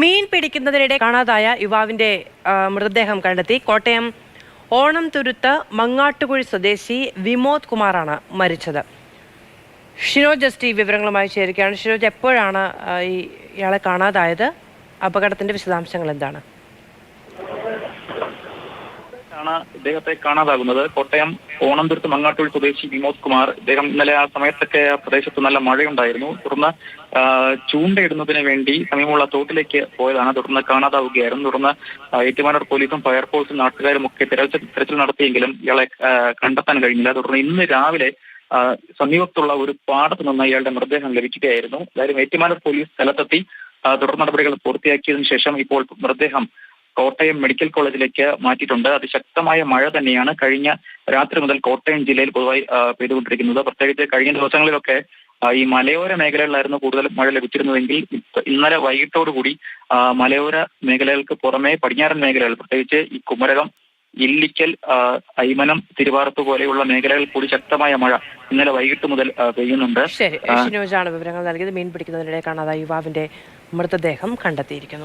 മീൻ പിടിക്കുന്നതിനിടെ കാണാതായ യുവാവിന്റെ മൃതദേഹം കണ്ടെത്തി. കോട്ടയം ഓണം തുരുത്ത് മങ്ങാട്ടുകുഴി സ്വദേശി വിമോദ് കുമാറാണ് മരിച്ചത്. ഷിനോജ് ജസ്റ്റ് ഈ വിവരങ്ങളുമായി ചേരുകയാണ്. ഷിനോജ് എപ്പോഴാണ് ഈ ഇയാളെ കാണാതായത്? അപകടത്തിന്റെ വിശദാംശങ്ങൾ എന്താണ്? ആണ് ഇദ്ദേഹത്തെ കാണാതാകുന്നത്. കോട്ടയം ഓണന്തുരുത്ത് മങ്ങാട്ടൂർ സ്വദേശി വിനോദ് കുമാർ. ഇദ്ദേഹം ഇന്നലെ ആ സമയത്തൊക്കെ ആ പ്രദേശത്ത് നല്ല മഴയുണ്ടായിരുന്നു. തുടർന്ന് ചൂണ്ടയിടുന്നതിന് വേണ്ടി സമീപമുള്ള തോട്ടിലേക്ക് പോയതാണ്. തുടർന്ന് കാണാതാവുകയായിരുന്നു. തുടർന്ന് ഏറ്റുമാനൂർ പോലീസും ഫയർഫോഴ്സും നാട്ടുകാരും ഒക്കെ തിരച്ചിൽ നടത്തിയെങ്കിലും ഇയാളെ കണ്ടെത്താൻ കഴിഞ്ഞില്ല. തുടർന്ന് ഇന്ന് രാവിലെ സമീപത്തുള്ള ഒരു പാടത്ത് നിന്ന് ഇയാളുടെ മൃതദേഹം ലഭിക്കുകയായിരുന്നു. അതായത് ഏറ്റുമാനൂർ പോലീസ് സ്ഥലത്തെത്തി തുടർ നടപടികൾ പൂർത്തിയാക്കിയതിനു ശേഷം ഇപ്പോൾ മൃതദേഹം കോട്ടയം മെഡിക്കൽ കോളേജിലേക്ക് മാറ്റിയിട്ടുണ്ട്. അതിശക്തമായ മഴ തന്നെയാണ് കഴിഞ്ഞ രാത്രി മുതൽ കോട്ടയം ജില്ലയിൽ പൊതുവായി പെയ്തുകൊണ്ടിരിക്കുന്നത്. പ്രത്യേകിച്ച് കഴിഞ്ഞ ദിവസങ്ങളിലൊക്കെ ഈ മലയോര മേഖലകളിലായിരുന്നു കൂടുതൽ മഴ ലഭിച്ചിരുന്നതെങ്കിൽ ഇന്നലെ വൈകിട്ടോടുകൂടി മലയോര മേഖലകൾക്ക് പുറമെ പടിഞ്ഞാറൻ മേഖലകൾ പ്രത്യേകിച്ച് ഈ കുമരകം ഇല്ലിക്കൽ ഐമനം തിരുവാറത്ത് പോലെയുള്ള മേഖലകൾ കൂടി ശക്തമായ മഴ ഇന്നലെ വൈകിട്ട് മുതൽ പെയ്യുന്നുണ്ട്. ശരി. വിവരങ്ങൾ നൽകിയത്. മീൻ പിടിക്കുന്നതിനിടെ കാണാതായ യുവാവിന്റെ മൃതദേഹം കണ്ടെത്തിയിരിക്കുന്നു.